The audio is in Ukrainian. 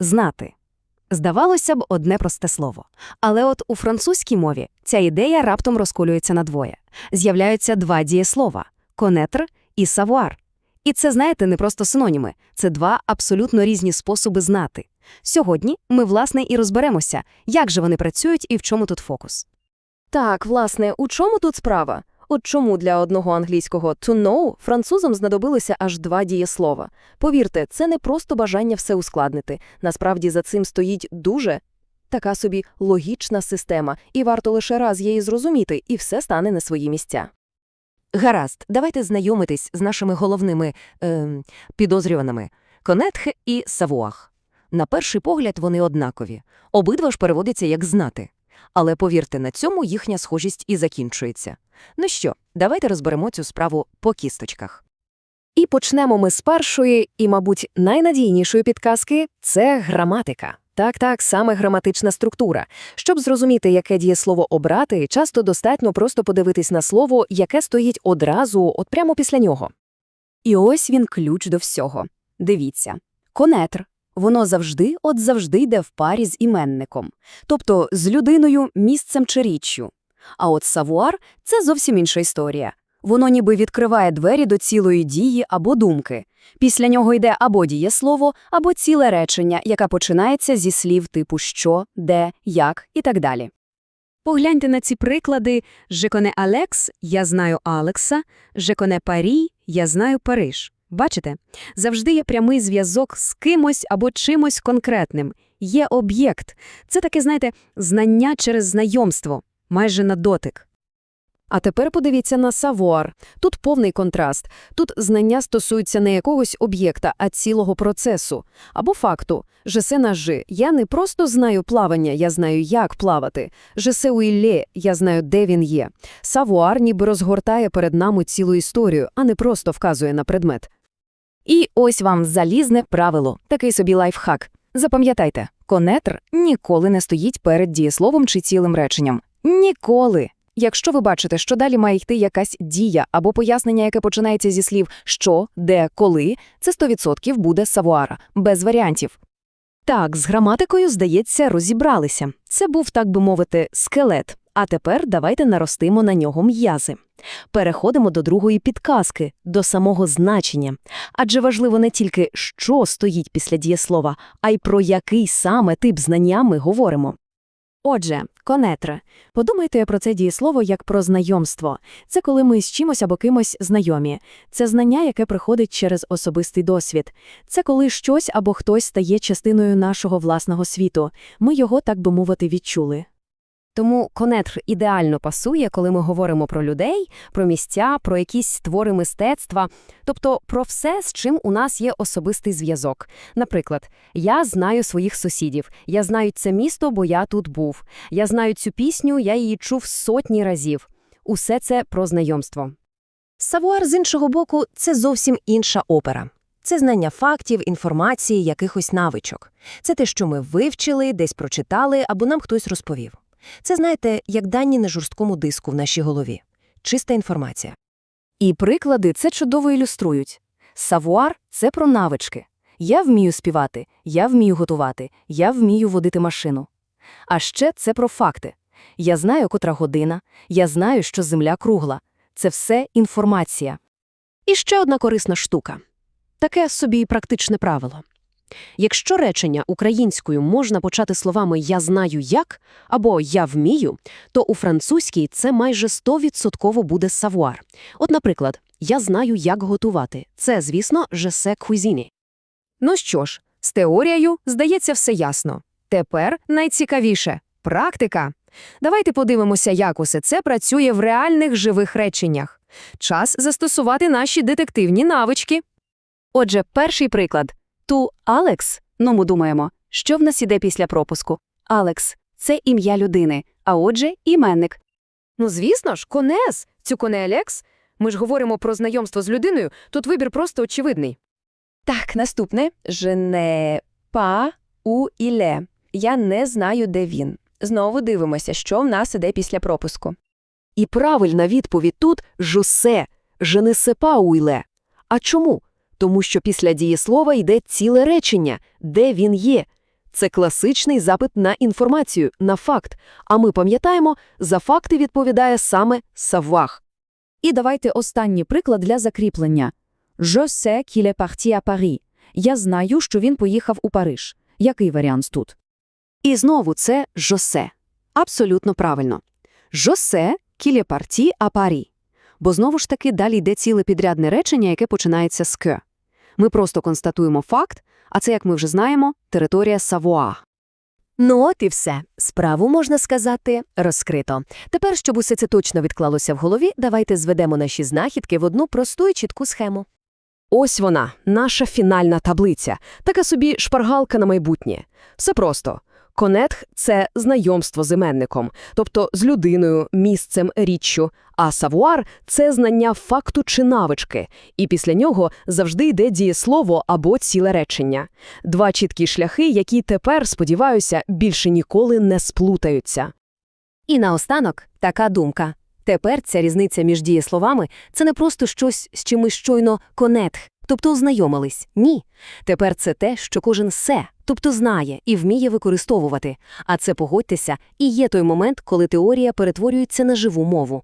знати. Здавалося б, одне просте слово. Але от у французькій мові ця ідея раптом розколюється на двоє. З'являються два дієслова – «connaître» і «savoir». І це, знаєте, не просто синоніми. Це два абсолютно різні способи знати. Сьогодні ми, власне, і розберемося, як же вони працюють і в чому тут фокус. Так, власне, у чому тут справа? От чому для одного англійського «to know» французам знадобилося аж два дієслова. Повірте, це не просто бажання все ускладнити. Насправді за цим стоїть дуже така собі логічна система, і варто лише раз її зрозуміти, і все стане на свої місця. Гаразд, давайте знайомитись з нашими головними ем, підозрюваними – конетхе і савуах. На перший погляд вони однакові. Обидва ж переводяться як «знати». Але, повірте, на цьому їхня схожість і закінчується. Ну що, давайте розберемо цю справу по кісточках. І почнемо ми з першої і, мабуть, найнадійнішої підказки – це граматика. Так-так, саме граматична структура. Щоб зрозуміти, яке дієслово обрати, часто достатньо просто подивитись на слово, яке стоїть одразу, от прямо після нього. І ось він ключ до всього. Дивіться. Конетр. Воно завжди, от завжди йде в парі з іменником. Тобто з людиною, місцем чи річчю. А от савуар – це зовсім інша історія. Воно ніби відкриває двері до цілої дії або думки. Після нього йде або дієслово, або ціле речення, яке починається зі слів типу «що», «де», «як» і так далі. Погляньте на ці приклади «Je connais Алекс» – «я знаю Алекса», «Je connais Парі» – «я знаю Париж». Бачите? Завжди є прямий зв'язок з кимось або чимось конкретним. Є об'єкт. Це таке, знаєте, знання через знайомство, майже на дотик. А тепер подивіться на савуар. Тут повний контраст. Тут знання стосуються не якогось об'єкта, а цілого процесу. Або факту. «Je на «жи» – я не просто знаю плавання, я знаю, як плавати. «Je sais où il est» – я знаю, де він є. Савуар ніби розгортає перед нами цілу історію, а не просто вказує на предмет. І ось вам залізне правило, такий собі лайфхак. Запам'ятайте, конетр ніколи не стоїть перед дієсловом чи цілим реченням. Ніколи. Якщо ви бачите, що далі має йти якась дія або пояснення, яке починається зі слів «що», «де», «коли», це 100% буде савуара, без варіантів. Так, з граматикою, здається, розібралися. Це був, так би мовити, скелет. А тепер давайте наростимо на нього м'язи. Переходимо до другої підказки, до самого значення. Адже важливо не тільки, що стоїть після дієслова, а й про який саме тип знання ми говоримо. Отже, конетре. Подумайте про це дієслово як про знайомство. Це коли ми з чимось або кимось знайомі. Це знання, яке приходить через особистий досвід. Це коли щось або хтось стає частиною нашого власного світу. Ми його, так би мовити, відчули. Тому конетр ідеально пасує, коли ми говоримо про людей, про місця, про якісь твори мистецтва, тобто про все, з чим у нас є особистий зв'язок. Наприклад, я знаю своїх сусідів, я знаю це місто, бо я тут був. Я знаю цю пісню, я її чув сотні разів. Усе це про знайомство. Савуар, з іншого боку, це зовсім інша опера. Це знання фактів, інформації, якихось навичок. Це те, що ми вивчили, десь прочитали або нам хтось розповів. Це, знаєте, як дані на жорсткому диску в нашій голові. Чиста інформація. І приклади це чудово ілюструють. Савуар – це про навички. Я вмію співати, я вмію готувати, я вмію водити машину. А ще це про факти. Я знаю, котра година, я знаю, що земля кругла. Це все інформація. І ще одна корисна штука. Таке собі практичне правило. Якщо речення українською можна почати словами «я знаю як» або «я вмію», то у французькій це майже 100% буде савуар. От, наприклад, «я знаю, як готувати». Це, звісно, «je sais cuisiner». Ну що ж, з теорією, здається, все ясно. Тепер найцікавіше – практика. Давайте подивимося, як усе це працює в реальних живих реченнях. Час застосувати наші детективні навички. Отже, перший приклад. Ту Алекс, ну ми думаємо, що в нас іде після пропуску. Алекс це ім'я людини, а отже, іменник. Ну, звісно ж, конес, цю коне Алекс. Ми ж говоримо про знайомство з людиною, тут вибір просто очевидний. Так, наступне pas où il est. Я не знаю, де він. Знову дивимося, що в нас іде після пропуску. І правильна відповідь тут «жусе», «je ne sais pas où il est». А чому? Тому що після дієслова йде ціле речення, де він є. Це класичний запит на інформацію, на факт. А ми пам'ятаємо, за факти відповідає саме савах. І давайте останній приклад для закріплення. Je sais qu'il est parti à Paris. Я знаю, що він поїхав у Париж. Який варіант тут? І знову це «жосе». Абсолютно правильно. «Жосе кілє парті а парі». Бо знову ж таки далі йде ціле підрядне речення, яке починається з «ке». Ми просто констатуємо факт, а це, як ми вже знаємо, територія Савуа. Ну от і все. Справу, можна сказати, розкрито. Тепер, щоб усе це точно відклалося в голові, давайте зведемо наші знахідки в одну просту і чітку схему. Ось вона, наша фінальна таблиця. Така собі шпаргалка на майбутнє. Все просто. Конетх – це знайомство з іменником, тобто з людиною, місцем, річчю, а савуар – це знання факту чи навички, і після нього завжди йде дієслово або ціле речення. Два чіткі шляхи, які тепер, сподіваюся, більше ніколи не сплутаються. І наостанок така думка. Тепер ця різниця між дієсловами – це не просто щось, з чим ми щойно конетх, тобто ознайомились. Ні. Тепер це те, що кожен се, тобто знає і вміє використовувати. А це, погодьтеся, і є той момент, коли теорія перетворюється на живу мову.